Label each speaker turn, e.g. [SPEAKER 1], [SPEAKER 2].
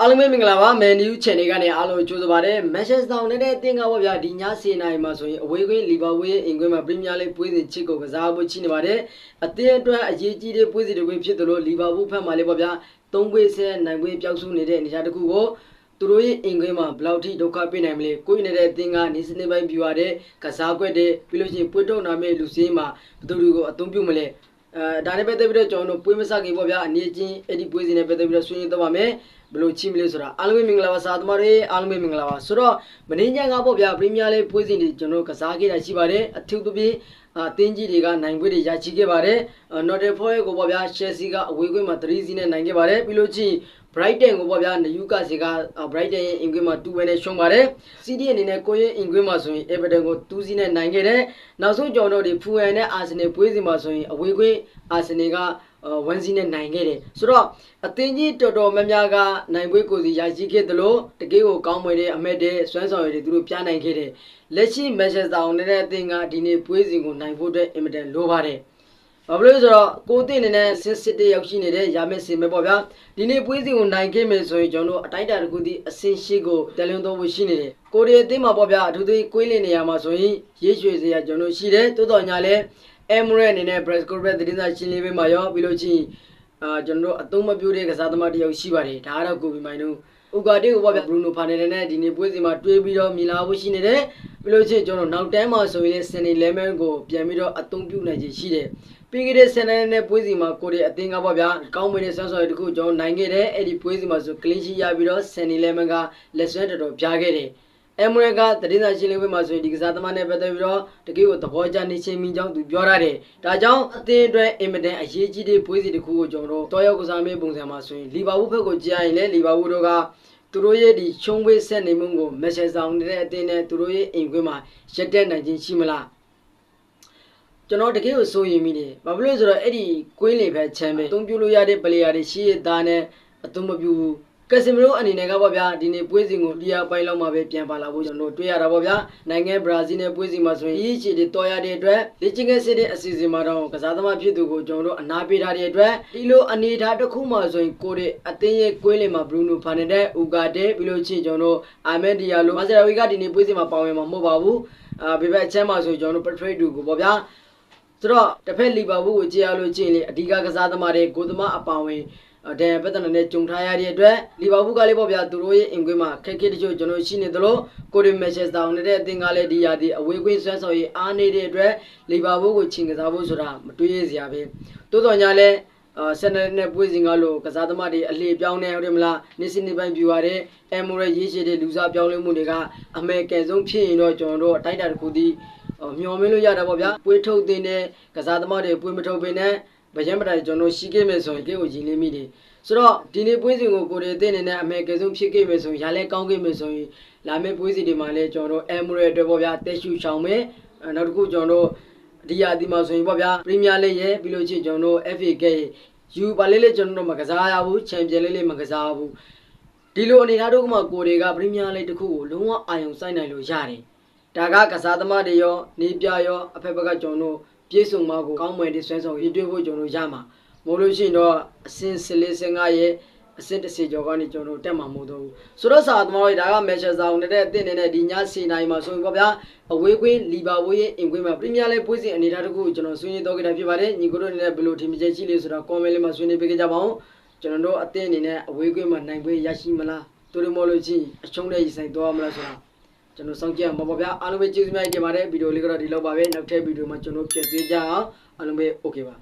[SPEAKER 1] အားလုံးပဲမင်္ဂလာပါမယ်နျူး channel ကနေအားလုံးကြိုဆိုပါရစေ Manchester United အသင်းကပေါ့ဗျာဒီညစီနိုင်မှာဆိုရင်အဝေးကွင်းလီဗာပူးရဲ့အင်ကွင်းမှာ Premier League ပွဲစဉ်ချစ်ကိုကစားဖို့ချိနေပါတယ်အသင်းအတွက်အရေးကြီးတဲ့ပွဲစဉ်တွေဖြစ်သလိုလီဗာပူးဖက်မှာလည်းပေါ့ဗျာသုံးပွဲဆက်နိုင်ပွဲပျောက်ဆုံးနေတဲ့အနေအထားတစ်ခုကိုသူတို့ရဲ့အင်ကွင်းမှာဘယ်လောက်ထိဒုက္ခပေးနိုင်မလဲကိုယ်နေတဲ့အသင်းကနေစနေပိုင်းပြူရတဲ့ကစားကွက်တဲ့ပြီးလို့ရှိရင်ပွတ်တုံနာမဲ့လူစင်းမှာဘယ်သူတွေကိုအသုံးပြုမလဲ အဲဒါနဲ့ပတ်သက်ပြီးတော့ကျွန်တော်တို့ပွေးမစခင်ပေါ့ဗျာအနေချင်းအဲ့ဒီပွေးစီနဲ့ပတ်သက်ပြီးတော့ဆွေးနွေးတော့ပါမယ်ဘယ်လိုချိမလဲဆိုတာအားလုံးပဲမင်္ဂလာပါစာသမားတွေအားလုံးပဲမင်္ဂလာပါဆိုတော့မင်းညံကပေါ့ဗျာပရီးမီးယားလိပွေးစီတွေကျွန်တော်တို့ကစားခဲ့တာရှိပါတယ်အထူးသဖြင့်အသင်းကြီးတွေကနိုင်ပွဲတွေရရှိခဲ့ပါတယ်နော်တယ်ဖော်ရဲ့ကိုပေါ့ဗျာရှယ်ဆီကအဝေးကွင်းမှာ3စီနဲ့နိုင်ခဲ့ပါတယ်ပြီးလို့ချင်း Brighton ကိုပေါ့ဗျာနယူကာစီက Brighton ရဲ့အင်ကွင်းမှာ2ဝဲနဲ့ရှုံးပါတယ် CD အနေနဲ့ကိုရဲ့အင်ကွင်းမှာဆိုရင် Everton ကို2စီနဲ့နိုင်ခဲ့တယ်နောက်ဆုံးကျွန်တော်တို့ဒီ Fulham နဲ့ Arsenal ပွဲစီမှာဆိုရင်အဝေးကွင်း Arsenal က1စီနဲ့နိုင်ခဲ့တယ်ဆိုတော့အသင်းကြီးတော်တော်များများကနိုင်ပွဲကိုစီရရှိခဲ့သလိုတကယ်ကိုကောင်းမွေတဲ့အမက်တဲ့စွမ်းဆောင်ရည်တွေသူတို့ပြနိုင်ခဲ့တယ်လက်ရှိ Manchester United အသင်းကဒီနေ့ပွဲစဉ်ကိုနိုင်ဖို့အတွက်အင်မတန်လိုပါတယ် ဘာဖြစ်လို့လဲဆိုတော့ကိုသိအနေနဲ့စစ်စစ်တေးရောက်ရှိနေတဲ့ရာမက်စင်ပဲပေါ့ဗျာဒီနေ့ပွဲစဉ်ကိုနိုင်ခဲ့မယ်ဆိုရင်ကျွန်တော်တို့အတိုင်းအတာတစ်ခုတည်းအဆင့်ရှိကိုတယ်လင်းတော့ဖို့ရှိနေတယ်ကိုရီးယားအသင်းမှာပေါ့ဗျာအထူးသဖြင့်ကွင်းလင်နေရာမှာဆိုရင်ရေးရွှေစရာကျွန်တော်တို့ရှိတယ်တိုးတော်ညာလဲ Emirates အနေနဲ့ press conference သတင်းစာရှင်းလင်းပွဲမှာရောပြီးလို့ချင်းအာကျွန်တော်တို့အသုံးမပြုတဲ့ကစားသမားတစ်ယောက်ရှိပါတယ်ဒါကတော့ကိုဘီမိုင်တို့ဥကာတေကိုပေါ့ဗျာဘရူနိုဖာနယ်နဲ့ဒီနေ့ပွဲစဉ်မှာတွေးပြီးတော့မြင်လာဖို့ရှိနေတယ် ပြီးလို့ချင်းကျွန်တော်နောက်တန်းမှာဆိုရင်လည်းစနေလဲမန်ကိုပြန်ပြီးတော့အသုံးပြုနိုင်ခြင်းရှိတယ်ပြီးခဲ့တဲ့ဆန်နန်းနဲ့ပွဲစီမှာကိုရီအသင်းကပေါ့ဗျာကောင်းမွေတဲ့ဆွမ်းဆောင်ရည်တခုကျွန်တော်နိုင်ခဲ့တယ်အဲ့ဒီပွဲစီမှာဆိုကလင်းရှိရပြီးတော့ဆန်နီလဲမန်ကလက်ဆွဲတော်တော်ပြားခဲ့တယ်အမရကသတင်းစာရှင်းလင်းပွဲမှာဆိုရင်ဒီကစားသမားနဲ့ပတ်သက်ပြီးတော့တကယ်ကိုသဘောကျနေချင်းမိကြောင်းသူပြောရတယ်။ဒါကြောင့်အသင်းအတွက်အင်မတန်အရေးကြီးတဲ့ပွဲစီတစ်ခုကိုကျွန်တော်တို့တောရောက်ကစားမေးပုံစံမှာဆိုရင်လီဗာပူးဘက်ကိုကြားရင်လည်းလီဗာပူးတို့က သူတို့ရဲ့ဒီချုံးဝေးဆက်နေမှုကိုမက်ဆက်ဆောင်နေတဲ့အသင်းနဲ့သူတို့ရဲ့အိမ်ခွင်းမှာရက်တက်နိုင်ခြင်းရှိမလား။ကျွန်တော်တကယ်ကိုစိုးရိမ်မိတယ်။ဘာဖြစ်လို့လဲဆိုတော့အဲ့ဒီကွင်းလေပဲချမ်းပဲအသုံးပြုလို့ရတဲ့ပလေယာတွေရှိရသားနဲ့အသုံးမပြုဘူး ကက်စမီရိုအနေနဲ့ကပေါ့ဗျာဒီနေ့ပွဲစဉ်ကိုဒီအပိုင်းလောက်မှပဲပြန်ပါလာဖို့ကျွန်တော်တို့တွေ့ရတာပေါ့ဗျာနိုင်ငံဘရာဇီးနဲ့ပွဲစဉ်မှာဆိုရင်ရေးချီတွေတော်ရတဲ့အတွက်လေ့ကျင့်ခန်းစစ်တဲ့အစီအစဉ်မှာတော့ကစားသမားဖြစ်သူကိုကျွန်တော်တို့အနာပေးထားတဲ့အတွက်ဒီလိုအနေအထားတစ်ခုမှဆိုရင်ကိုရဲ့အသင်းရဲ့ကွင်းလင်မှာဘရူနိုဖာနက်ဒက်ဥကာတဲပြီးလို့ချင်းကျွန်တော်တို့အာမန်ဒီယာလိုမာဇရာဝီကဒီနေ့ပွဲစဉ်မှာပါဝင်မှာမဟုတ်ပါဘူးအာဘေဘက်အချမ်းမှာဆိုကျွန်တော်တို့ပထရိတ်တူကိုပေါ့ဗျာဆိုတော့တစ်ဖက်လီဗာပူးကိုကြည့်ရလို့ချင်းလေအဓိကကစားသမားတွေကိုသမားအပါဝင် ဒန်ပတ်တနာနဲ့ကြုံထားရတဲ့အတွက်လီဗာပူးကလည်းပေါ့ဗျာသူတို့ရဲ့အင်ကွင်းမှာခက်ခဲတချို့ကျွန်တော်ရှိနေသလိုကိုရီမက်ချက်စတာနေတဲ့အသင်းကလည်းဒီရာဒီအဝေးကွင်းဆွမ်းဆောင်ရေးအားနေတဲ့အတွက်လီဗာပူးကိုချိန်ကစားဖို့ဆိုတာမတွေးရစရာပဲတိုးတော်ညာလဲအာဆန်နယ်နဲ့ပွဲစဉ်ကလို့ကစားသမားတွေအလေပြောင်းနေဟုတ်တယ်မလားနေစနေပိုင်းပြူရတဲ့အမ်မိုရဲရေးရှိတဲ့လူစားပြောင်းလဲမှုတွေကအမေကန်ဆုံးဖြစ်ရင်တော့ကျွန်တော်တို့အတိုင်းအတာတစ်ခုတည်းမျော်မင်းလို့ရတာပေါ့ဗျာပွဲထုတ်တဲ့ကစားသမားတွေပွဲမထုတ်ပင်နဲ့ ဗရန်ပတိုင်ကျွန်တော်ရှိခဲ့မယ်ဆိုရင်ကိကိုရင်းလေးမိတယ်ဆိုတော့ဒီနေ့ပွဲစဉ်ကိုကိုရီအသင်းအနေနဲ့အမေကဆုံးဖြစ်ခဲ့မယ်ဆိုရင်ရလဲကောင်းခဲ့မယ်ဆိုရင်လာမယ့်ပွဲစဉ်တွေမှာလည်းကျွန်တော်တို့အမ်မရဲအတွက်ပေါ့ဗျာတက်ရှူချောင်းမယ်နောက်တစ်ခုကျွန်တော်တို့ဒီယာဒီမှာဆိုရင်ပေါ့ဗျာပရီးမီးယားလိရဲ့ပြီးလို့ချင်းကျွန်တော်တို့ FA ကရဲ့ယူပါလေးလေးကျွန်တော်တို့မကစားရဘူးချန်ပီယံလေးလေးမကစားဘူးဒီလိုအနေထားတို့ကမှကိုတွေကပရီးမီးယားလိတစ်ခုကိုလုံးဝအာရုံစိုက်နိုင်လို့ရတယ်ဒါကကစားသမားတွေရောနေပြရောအဖက်ဘက်ကကျွန်တော်တို့ ပြေဆုံးမကိုကောင်းမွန်တဲ့ဆွဲဆောင်ရည်တွေ့ဖို့ကျွန်တော်တို့ရမှာမို့လို့ရှိရင်တော့အစင်စလေးစင်ကရဲ့အစင်တစ်စီကျော်ကနေကျွန်တော်တို့တက်မှာမဟုတ်တော့ဘူးဆိုတော့စာသမားတွေဒါကမက်ချာဆောင်နဲ့တဲ့အသင်းနဲ့ဒီညစီနိုင်မှာဆိုရင်ပေါ့ဗျာအဝေးကွင်းလီဗာပူးရဲ့အင်ကွင်းမှာပရီးမီးယားလိပွဲစဉ်အနေထားတစ်ခုကိုကျွန်တော်ဆွေးနွေးတော့ခဲ့တာဖြစ်ပါတယ်ညီကိုတို့အနေနဲ့ဘယ်လိုထင်မြင်ချက်ရှိလဲဆိုတော့ comment လေးမှာဆွေးနွေးပေးကြပါဦးကျွန်တော်တို့အသင်းအနေနဲ့အဝေးကွင်းမှာနိုင်ပွဲရရှိမလားတို့ရမလို့ချင်းအချုံးနဲ့ရင်ဆိုင်သွားမလားဆိုတာ ကျွန်တော်စောင့်ကြည့်အောင်ပါဗျာအားလုံးပဲကျေးဇူးများတင်ပါတယ်ဗီဒီယိုလေးကတော့ဒီလောက်ပါပဲနောက်ထပ်ဗီဒီယိုမှာကျွန်တော်ပြန်တွေ့ကြအောင်အားလုံးပဲ okay ပါ